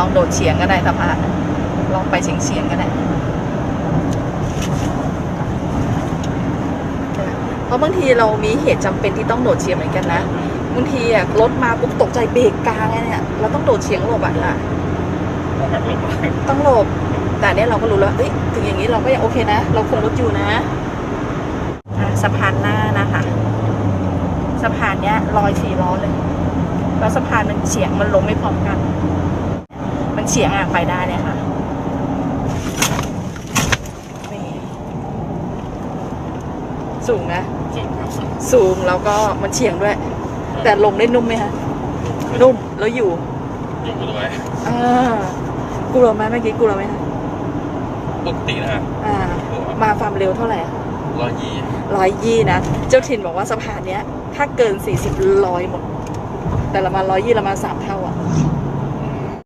องโดดเฉียงก็ได้สะพานลองไปเฉียงเฉียงก็ได้เพราะบางทีเรามีเหตุจำเป็นที่ต้องโดดเฉียงเหมือนกันนะบางทีอะรถมาปุ๊บตกใจเบรกกลางไงเนี่ยเราต้องโดดเฉียงหลบอะค่ะต้องหลบ แต่เนี้ยเราก็รู้แล้วเอ้ยถึงอย่างนี้เราก็ยังโอเคนะ เราคุมรถอยู่นะสะพานหน้านะคะสะพานเนี้ยลอยสี่ล้อเลย แล้วสะพานมันเฉียงมันลงไม่พร้อมกัน เฉียงอะไปได้เลยค่ะนี่สูงนะสูงครับสูงแล้วก็มันเฉียงด้วย แต่ลงได้นุ่มไหมคะนุ่มแล้วอยู่อยู่ด้วยอ่ากลัวไหมเมื่อกี้กลัวไหมคะปกตินะอ่า มาความเร็วเท่าไหร่อะร้อยยี่ร้อยยี่นะ เจ้าถิ่นบอกว่าสะพานเนี้ย ถ้าเกินสี่สิบร้อยหมด แต่เรามาร้อยยี่เรามาสามเท่าอะ